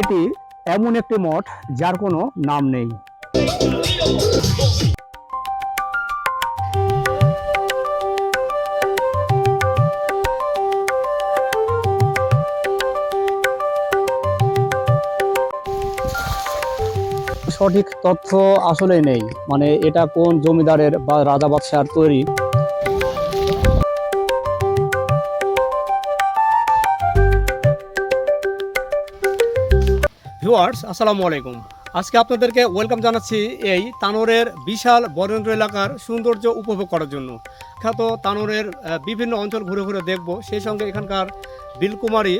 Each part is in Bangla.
এটি এমন একটি মঠ যার কোনো নাম নেই। সঠিক তথ্য আসলে নেই। মানে এটা কোন জমিদারের বা রাজা বাদশার তৈরি? ভিউয়ার্স আসসালামু আলাইকুম। আজকে আপনাদেরকে ওয়েলকাম জানাচ্ছি এই তানোরের বিশাল বরেন্দ্র এলাকার সৌন্দর্য উপভোগ করার জন্য। খ্যাত তানোরের বিভিন্ন অঞ্চল ঘুরে ঘুরে দেখব। সেই সঙ্গে এখানকার বিলকুমারী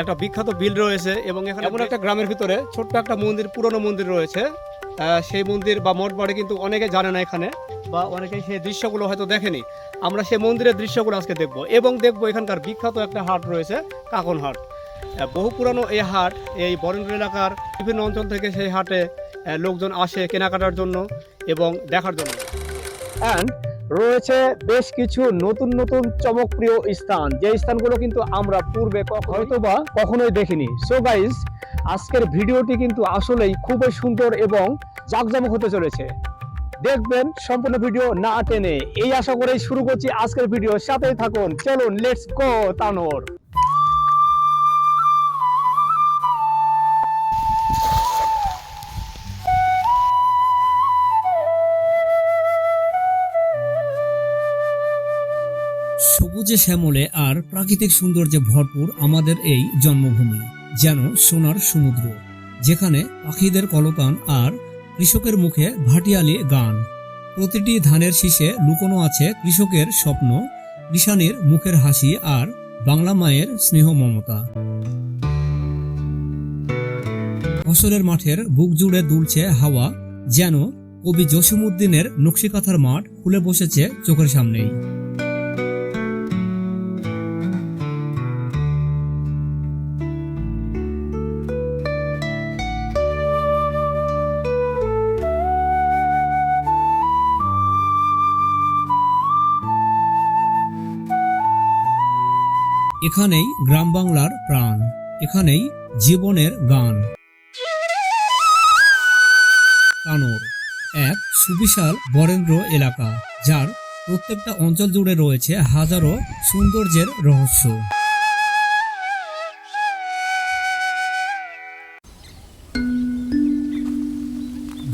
একটা বিখ্যাত বিল রয়েছে এবং এখানে এমন একটা গ্রামের ভিতরে ছোট্ট একটা মন্দির পুরনো মন্দির রয়েছে। সেই মন্দির বা মঠ বাড়ি কিন্তু অনেকে জানে না এখানে বা অনেকে সেই দৃশ্যগুলো হয়তো দেখেনি। আমরা সেই মন্দিরের দৃশ্যগুলো আজকে দেখব এবং দেখব এখানকার বিখ্যাত একটা হাট রয়েছে কাকন হাট। বহু পুরানো এই হাট, এই বরেন্দ্র এলাকার বিভিন্ন অঞ্চল থেকে সেই হাটে লোকজন আসে কেনাকাটার জন্য এবং দেখার জন্য। রয়েছে বেশ কিছু নতুন নতুন চমকপ্রিয় স্থান। যে স্থানগুলো কিন্তু আমরা পূর্বে কখ- হয়তোবা কখনোই দেখিনি। সো গাইজ আজকের ভিডিওটি কিন্তু আসলেই খুবই সুন্দর এবং জাঁকজমক হতে চলেছে। দেখবেন সম্পূর্ণ ভিডিও না টেনে। এই আশা করেই শুরু করছি আজকের ভিডিও। সাথেই থাকুন। চলুন লেটস গো তানোর সবুজে শ্যামলে আর প্রাকৃতিক সৌন্দর্যে ভরপুর আমাদের এই জন্মভূমি, যেন সোনার সমুদ্র, যেখানে পাখিদের কলতান আর কৃষকের মুখে ভাটিয়ালি গান। প্রতিটি ধানের শীষে লুকোনো আছে কৃষকের স্বপ্ন কৃষাণীর মুখের হাসি আর বাংলা মায়ের স্নেহ মমতা ফসলের মাঠের বুক জুড়ে দুলছে হাওয়া, যেন কবি জসিমুদ্দিনের নকশিকাথার মাঠ খুলে বসেছে চোখের সামনেই। এখানেই গ্রাম বাংলার প্রাণ, এখানেই জীবনের গান। কানোর এক সুবিশাল বরেন্দ্র এলাকা, যার প্রত্যেকটা অঞ্চল জুড়ে রয়েছে হাজারো সৌন্দর্যের রহস্য।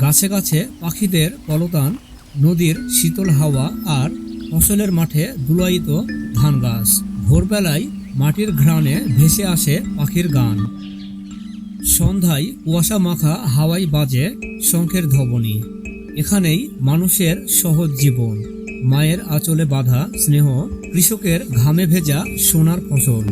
গাছে গাছে পাখিদের কলতান, নদীর শীতল হাওয়া আর ফসলের মাঠে দুলায়িত ধান গাছ ভোরবেলায় মাটির ঘ্রাণে ভেসে আসে পাখির গান। সন্ধ্যায় কুয়াশা মাখা হাওয়াই বাজে শঙ্খের ধবনী। এখানেই মানুষের সহজ জীবন। মায়ের আঁচলে বাঁধা স্নেহ কৃষকের ঘামে ভেজা সোনার ফসল।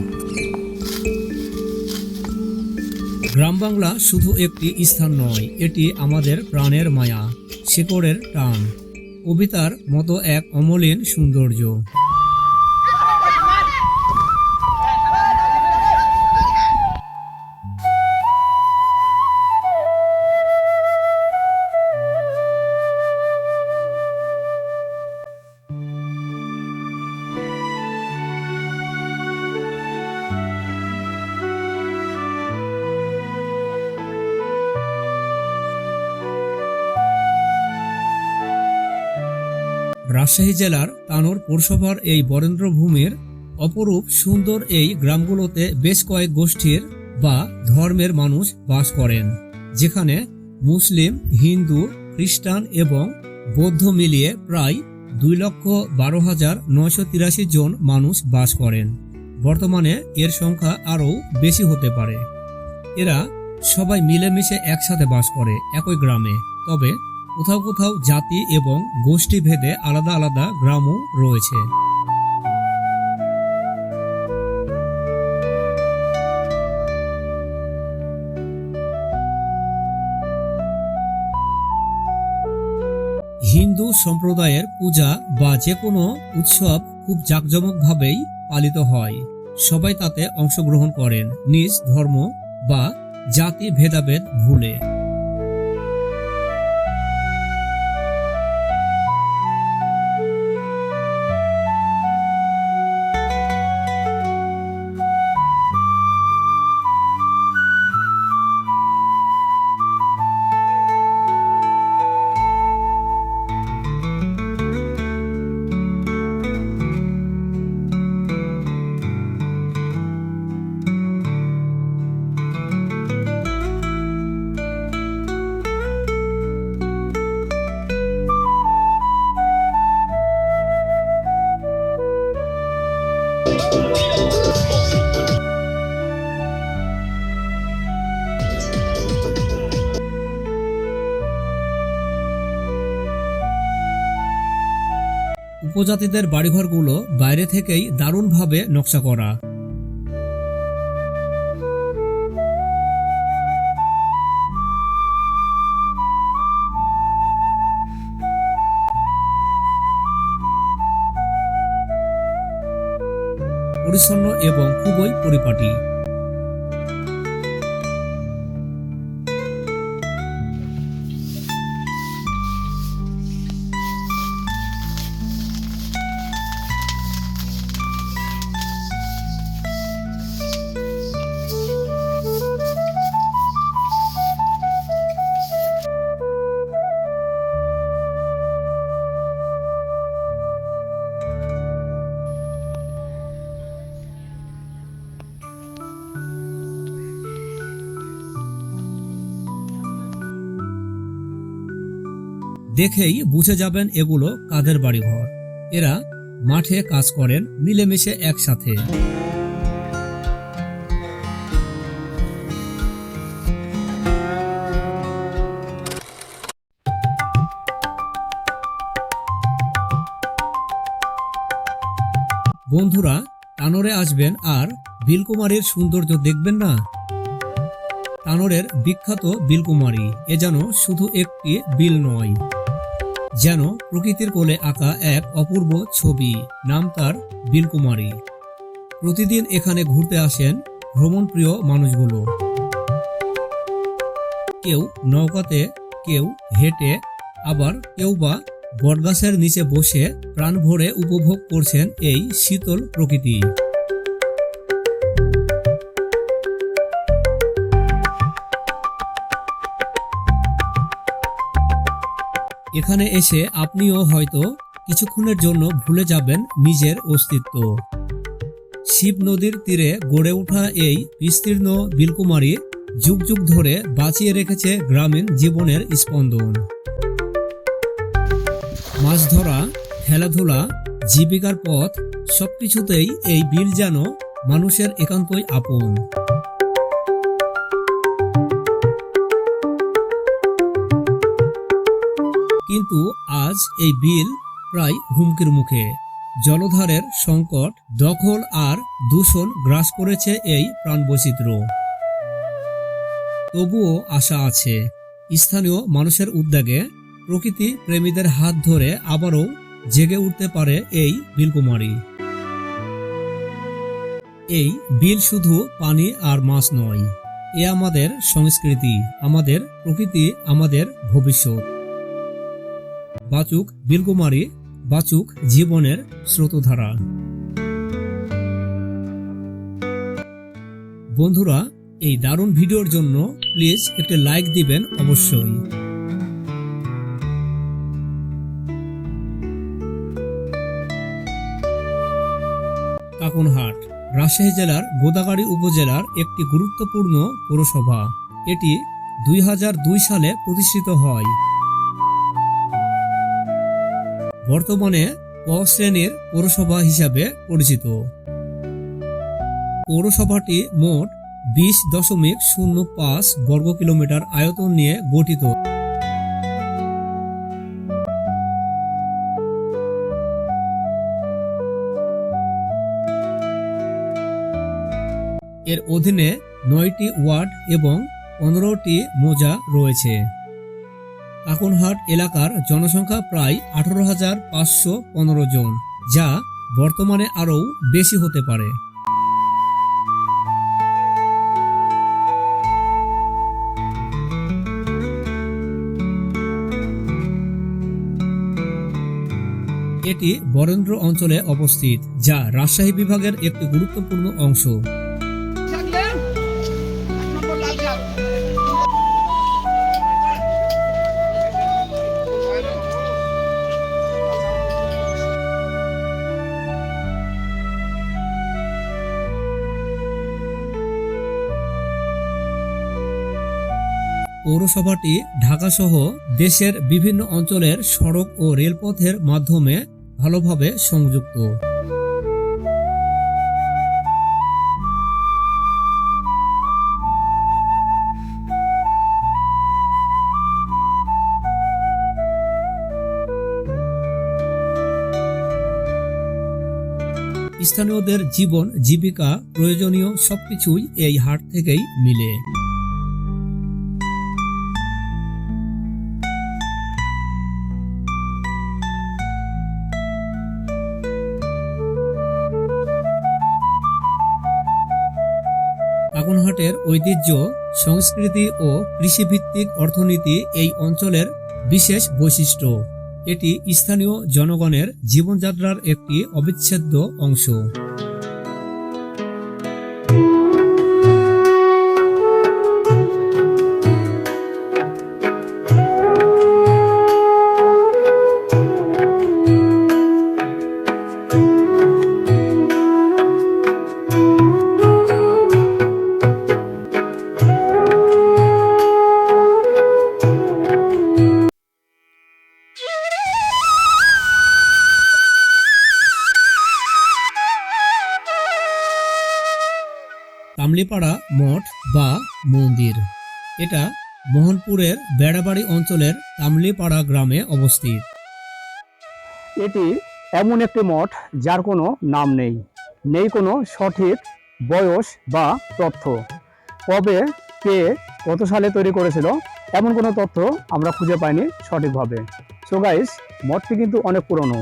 গ্রাম বাংলা শুধু একটি স্থান নয়, এটি আমাদের প্রাণের মায়া, শেকড়ের টান। কবিতার মতো এক অমলিন সৌন্দর্য। রাজশাহী জেলার তানোর পৌরসভার এই বরেন্দ্র ভূমির অপরূপ সুন্দর এই গ্রামগুলোতে বেশ কয়েক গোষ্ঠীর বা ধর্মের মানুষ বাস করেন, যেখানে মুসলিম, হিন্দু, খ্রিস্টান এবং বৌদ্ধ মিলিয়ে প্রায় দুই লক্ষ বারো হাজার নয়শো তিরাশি জন মানুষ বাস করেন। বর্তমানে এর সংখ্যা আরও বেশি হতে পারে। এরা সবাই মিলেমিশে একসাথে বাস করে, একই গ্রামে। তবে কোথাও কোথাও জাতি এবং গোষ্ঠী ভেদে আলাদা আলাদা গ্রামও রয়েছে। হিন্দু সম্প্রদায়ের পূজা বা যে কোনো উৎসব খুব জাঁকজমকভাবেই পালিত হয়। সবাই তাতে অংশগ্রহণ করেন। নিজ ধর্ম বা জাতি ভেদাভেদ ভুলে। উপজাতিদের বাড়িঘরগুলো বাইরে থেকেই দারুণভাবে নকশা করা। পরিচ্ছন্ন এবং খুবই পরিপাটি। দেখেই বুঝে যাবেন এগুলো কাদের বাড়িঘর। এরা মাঠে কাজ করেন, মিলেমিশে একসাথে। বন্ধুরা, তানোরে আসবেন আর বিলকুমারীর সৌন্দর্য দেখবেন না? তানোরের বিখ্যাত বিলকুমারী, এ যেন শুধু একটি বিল নয়। যেন প্রকৃতির কোলে আঁকা এক অপূর্ব ছবি। নাম তার বিলকুমারী প্রতিদিন এখানে ঘুরতে আসেন ভ্রমণপ্রিয় মানুষগুলো। কেউ নৌকাতে, কেউ হেঁটে, আবার কেউ বা বটগাছের নিচে বসে প্রাণ ভরে উপভোগ করছেন এই শীতল প্রকৃতি। এখানে এসে আপনিও হয়তো কিছুক্ষণের জন্য ভুলে যাবেন নিজের অস্তিত্ব। শিব নদীর তীরে গড়ে ওঠা এই বিস্তীর্ণ বিলকুমারী যুগ যুগ ধরে বাঁচিয়ে রেখেছে গ্রামীণ জীবনের স্পন্দন। মাছ ধরা, খেলাধুলা, জীবিকার পথ, সবকিছুতেই এই বিল যেন মানুষের একান্তই আপন। কিন্তু আজ এই বিল প্রায় হুমকির মুখে। জলধারের সংকট, দখল আর দূষণ গ্রাস করেছে এই প্রাণবৈচিত্র্য তবুও আশা আছে, স্থানীয় মানুষের উদ্যোগে প্রকৃতি প্রেমীদের হাত ধরে আবারও জেগে উঠতে পারে এই বিলকুমারী। এই বিল শুধু পানি আর মাছ নয়, এ আমাদের সংস্কৃতি, আমাদের প্রকৃতি, আমাদের ভবিষ্যৎ। বাচুক বিলকুমারী, বাচুক জীবনের স্রোতধারা। বন্ধুরা, এই দারুণ ভিডিওর জন্য প্লিজ একটি লাইক দিবেন অবশ্যই। কাকনহাট, রাজশাহী জেলার গোদাগাড়ি উপজেলার একটি গুরুত্বপূর্ণ পৌরসভা। এটি দুই হাজার দুই সালে প্রতিষ্ঠিত হয়। বর্তমানে ক শ্রেণির পৌরসভা হিসাবে পরিচিত। পৌরসভাটি মোট বিশ দশমিক শূন্য পাঁচ বর্গ কিলোমিটার আয়তন নিয়ে গঠিত। এর অধীনে নয়টি ওয়ার্ড এবং পনেরোটি মোজা রয়েছে। কাকনহাট এলাকার জনসংখ্যা প্রায় আঠারো হাজার পাঁচশো পনেরো জন, যা বর্তমানে আরও বেশি হতে পারে। এটি বরেন্দ্র অঞ্চলে অবস্থিত, যা রাজশাহী বিভাগের একটি গুরুত্বপূর্ণ অংশ। পৌরসভাটি ঢাকাসহ দেশের বিভিন্ন অঞ্চলের সড়ক ও রেলপথের মাধ্যমে ভালোভাবে সংযুক্ত। স্থানীয়দের জীবন, জীবিকা, প্রয়োজনীয় সবকিছুই এই হাট থেকেই মিলে। ঐতিহ্য, সংস্কৃতি ও কৃষিভিত্তিক অর্থনীতি এই অঞ্চলের বিশেষ বৈশিষ্ট্য। এটি স্থানীয় জনগণের জীবনযাত্রার একটি অবিচ্ছেদ্য অংশ। কামলিপাড়া মঠ বা মন্দির। এটা মোহনপুরের বেড়াবাড়ি অঞ্চলের কামলিপাড়া গ্রামে অবস্থিত। এটি এমন একটি মঠ যার কোনো নাম নেই নেই কোনো সঠিক বয়স বা তথ্য। কবে, কে, কত সালে তৈরি করেছিল, এমন কোনো তথ্য আমরা খুঁজে পাইনি সঠিকভাবে। সো গাইস মঠটি কিন্তু অনেক পুরনো।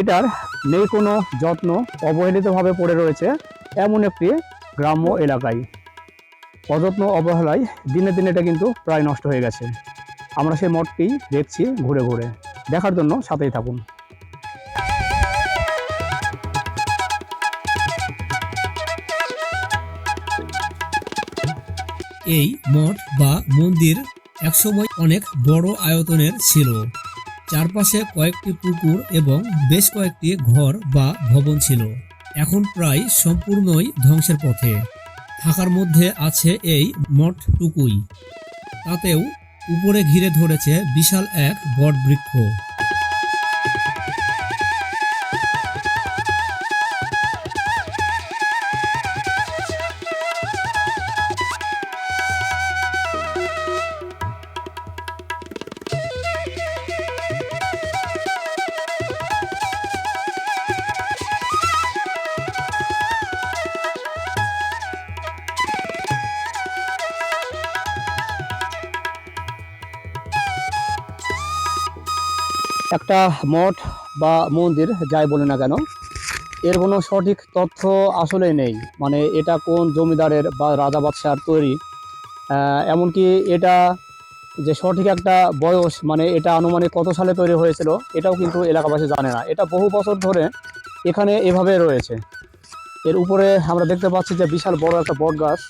এটার নেই কোনো যত্ন অবহেলিতভাবে পড়ে রয়েছে, এমন একটি গ্রাম্য এলাকায়। অযত্ন অবহেলায় দিনে দিনে এটা কিন্তু প্রায় নষ্ট হয়ে গেছে। আমরা সেই মঠটি দেখছি ঘুরে ঘুরে। দেখার জন্য সাথেই থাকুন। এই মঠ বা মন্দির একসময় অনেক বড় আয়তনের ছিল। চারপাশে কয়েকটি পুকুর এবং বেশ কয়েকটি ঘর বা ভবন ছিল। এখন প্রায় সম্পূর্ণই ধ্বংসের পথে। থাকার মধ্যে আছে এই মঠটুকুই তাতেও উপরে ঘিরে ধরেছে বিশাল এক বট একটা মঠ বা মন্দির, যাই বলে না কেন, এর কোনো সঠিক তথ্য আসলেই নেই। মানে এটা কোন জমিদারের বা রাজা বাদশার তৈরি? এমনকি এটা যে সঠিক একটা বয়স মানে এটা আনুমানিক কত সালে তৈরি হয়েছিল, এটাও কিন্তু এলাকাবাসী জানে না। এটা বহু বছর ধরে এখানে এভাবে রয়েছে। এর উপরে আমরা দেখতে পাচ্ছি যে বিশাল বড় একটা বট গাছ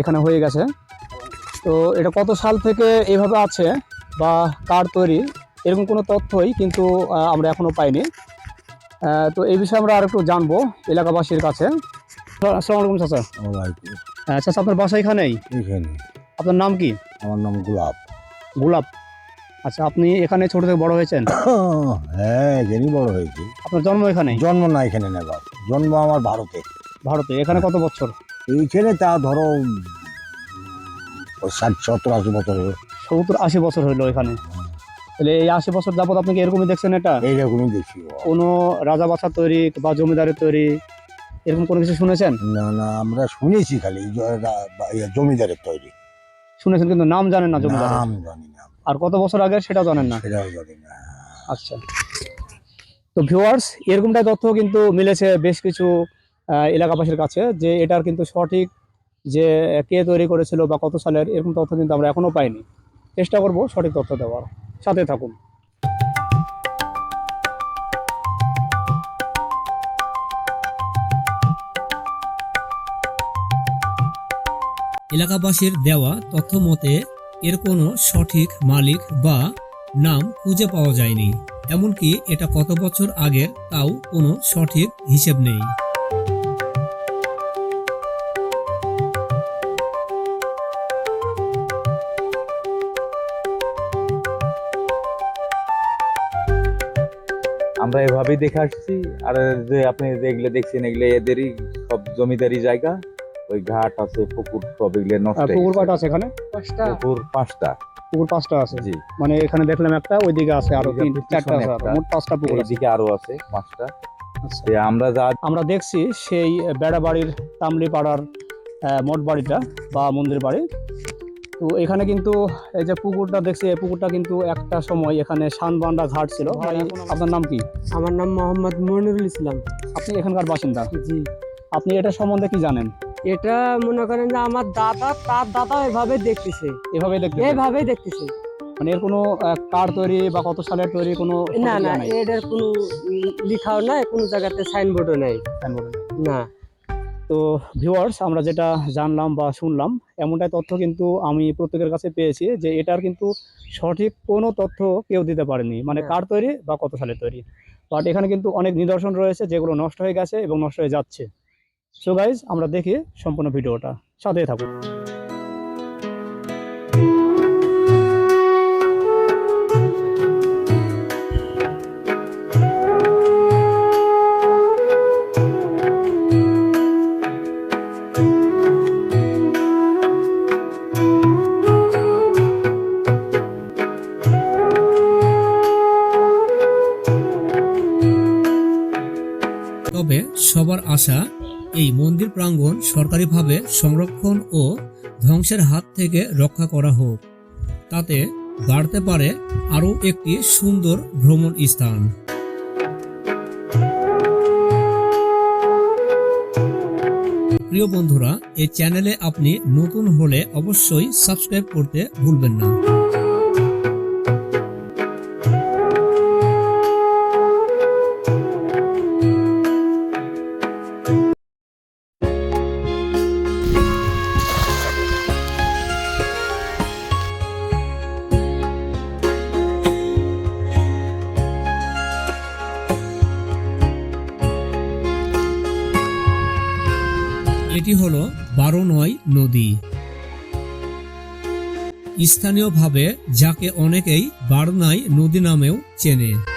এখানে হয়ে গেছে। তো এটা কত সাল থেকে এভাবে আছে বা কার তৈরি? এরকম কোনো তথ্যই কিন্তু আমরা এখনও পাইনি। তো এই বিষয়ে আমরা আর একটু জানব এলাকাবাসীর কাছে। আসসালামু আলাইকুম চাচা। চাচা আপনার বাসা এখানেই? এখানে। আপনার নাম কি? আমার নাম গোলাপ। গোলাপ। আচ্ছা আপনি এখানে ছোট থেকে বড় হয়েছেন? হ্যাঁ এখানেই বড় হয়েছি। আপনার জন্ম এখানেই? জন্ম না এখানে নেবার। জন্ম আমার ভারতে। ভারতে। এখানে কত বছর? এইখানে তা ধরো ষাট সত্তর আশি বছর হলো। সত্তর আশি বছর হইল এখানে। তাহলে এই আশি বছর যাবত আপনি কি এরকমই দেখছেন এটা? এইরকমই দেখছি কোনো রাজা বাচ্চার তৈরি বা জমিদারের তৈরি এরকম কোনো কিছু শুনেছেন? না না আমরা শুনেছি খালি জমিদারের তৈরি। শুনেছেন কিন্তু নাম জানেন না জমিদারের? নাম জানি না আর কত বছর আগে সেটাও জানেন না? সেটাও জানি না। আচ্ছা। তো ভিউয়ার্স এরকমটাই তথ্য কিন্তু মিলেছে বেশ কিছু এলাকাবাসীর কাছে যে এটার কিন্তু সঠিক যে কে তৈরি করেছিল বা কত সালের এরকম তথ্য কিন্তু আমরা এখনও পাইনি। চেষ্টা করব সঠিক তথ্য দেওয়ার। সাথে থাকুন। এলাকাবাসীর দেওয়া তথ্য মতে, এর কোনো সঠিক মালিক বা নাম খুঁজে পাওয়া যায়নি। এমনকি এটা কত বছর আগের তাও কোনো সঠিক হিসেব নেই। আমরা এভাবেই দেখে আসছি। আর যে আপনি যেগুলো দেখছেন এগুলো এদেরই সব জমিদারি জায়গা। ওই ঘাট আছে পুকুর সব এগুলো নষ্ট পুকুর কয়টা আছে এখানে? পুকুর পাঁচটা। পুকুর পাঁচটা আছে। জি। মানে এখানে দেখলাম একটা ওইদিকে আছে আরও তিন চারটা আছে মোট পাঁচটা পুকুর আছে। এইদিকে আরও আছে পাঁচটা। আচ্ছা। আমরা যা আমরা দেখছি সেই বেড়াবাড়ির তামলিপাড়ার মঠ বাড়িটা বা মন্দির বাড়ি তো এখানে কিন্তু এই যে পুকুরটা দেখছি এই পুকুরটা কিন্তু একটা সময় এখানে শানবান্ডা ঘাট ছিল আপনার নাম কি? আমার নাম মোহাম্মদ মনিরুল ইসলাম। আপনি এখানকার বাসিন্দা? জি। আপনি এটা সম্বন্ধে কি জানেন? এটা মনে করেন যে আমার দাদা তার দাদা এভাবে দেখতেছে। এভাবে দেখতে এভাবে দেখতেছে। মানে এর কোনো কার তৈরি বা কত সালের তৈরি কোনো না না এটার কোনো লিখাও নাই কোনো জায়গাতে সাইনবোর্ডও নাই। এ। না। তো ভিউয়ার্স আমরা যেটা জানলাম বা শুনলাম এমনটাই তথ্য কিন্তু আমি প্রত্যেকের কাছে পেয়েছি যে এটার কিন্তু সঠিক কোনো তথ্য কেউ দিতে পারেনি। মানে হ্যাঁ। কার তৈরি বা কত সালে তৈরি। বাট এখানে কিন্তু অনেক নিদর্শন রয়েছে যেগুলো নষ্ট হয়ে গেছে এবং নষ্ট হয়ে যাচ্ছে। সো গাইজ আমরা দেখি সম্পূর্ণ ভিডিওটা। সাথে থাকুন। আশা, এই মন্দির প্রাঙ্গণ সরকারিভাবে সংরক্ষণ ও ধ্বংসের হাত থেকে রক্ষা করা হোক। তাতে বাড়তে পারে আরও একটি সুন্দর ভ্রমণ স্থান। প্রিয় বন্ধুরা, এই চ্যানেলে আপনি নতুন হলে অবশ্যই সাবস্ক্রাইব করতে ভুলবেন না। স্থানীয়ভাবে যাকে অনেকেই বারনাই নদী নামেও চেনে।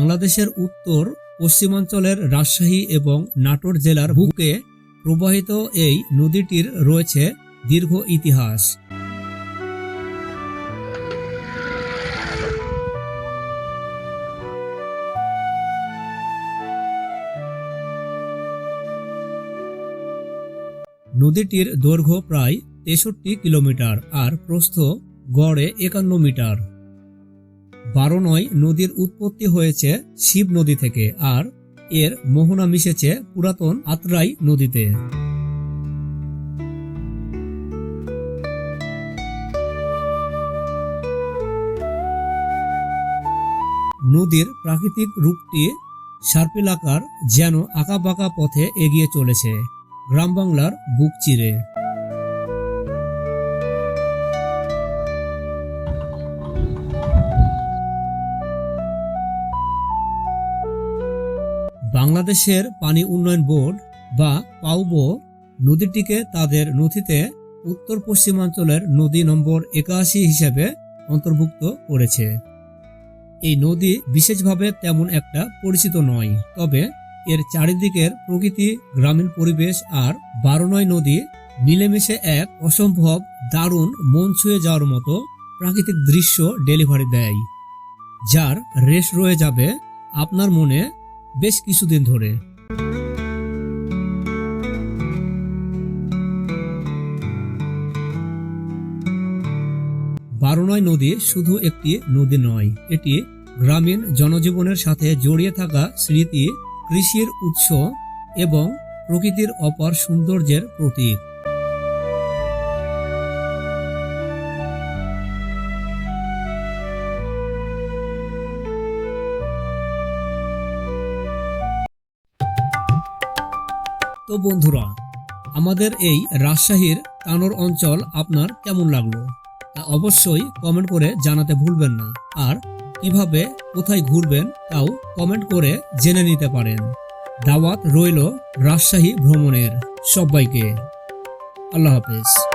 বাংলাদেশের উত্তর, পশ্চিমাঞ্চলের রাজশাহী এবং নাটোর জেলার বুকে প্রবাহিত এই নদীটির রয়েছে দীর্ঘ ইতিহাস। নদীটির দৈর্ঘ্য প্রায় তেষট্টি কিলোমিটার আর প্রস্থ গড়ে একান্ন মিটার। বারোনয় নদীর উৎপত্তি হয়েছে শিব নদী থেকে আর এর মোহনা মিশেছে পুরাতন আত্রাই নদীতে। নদীর প্রাকৃতিক রূপটি সার্পিলাকার যেন আঁকাবাঁকা পথে এগিয়ে চলেছে। গ্রাম বাংলার বুক চিরে। বাংলাদেশের পানি উন্নয়ন বোর্ড বা পাউবো নদীটিকে তাদের নথিতে উত্তর পশ্চিমাঞ্চলের নদী নম্বর একাশি হিসেবে অন্তর্ভুক্ত করেছে। এই নদী বিশেষভাবে তেমন একটা পরিচিত নয়, তবে এর চারিদিকের প্রকৃতি, গ্রামীণ পরিবেশ আর বারোনয় নদী মিলেমিশে এক অসম্ভব দারুণ মন ছুঁয়ে যাওয়ার মতো প্রাকৃতিক দৃশ্য ডেলিভারি দেয়, যার রেশ রয়ে যাবে আপনার মনে বেশ কিছুদিন ধরে। বারোনয় নদী শুধু একটি নদী নয়, এটি গ্রামীণ জনজীবনের সাথে জড়িয়ে থাকা স্মৃতি, কৃষির উৎস এবং প্রকৃতির অপার সৌন্দর্যের প্রতীক। তো বন্ধুরা, আমাদের এই রাজশাহীর কানোর অঞ্চল আপনার কেমন লাগল? তা অবশ্যই কমেন্ট করে জানাতে ভুলবেন না। আর কীভাবে কোথায় ঘুরবেন তাও কমেন্ট করে জেনে নিতে পারেন। দাওয়াত রইল রাজশাহী ভ্রমণের সবাইকে। আল্লাহ হাফেজ।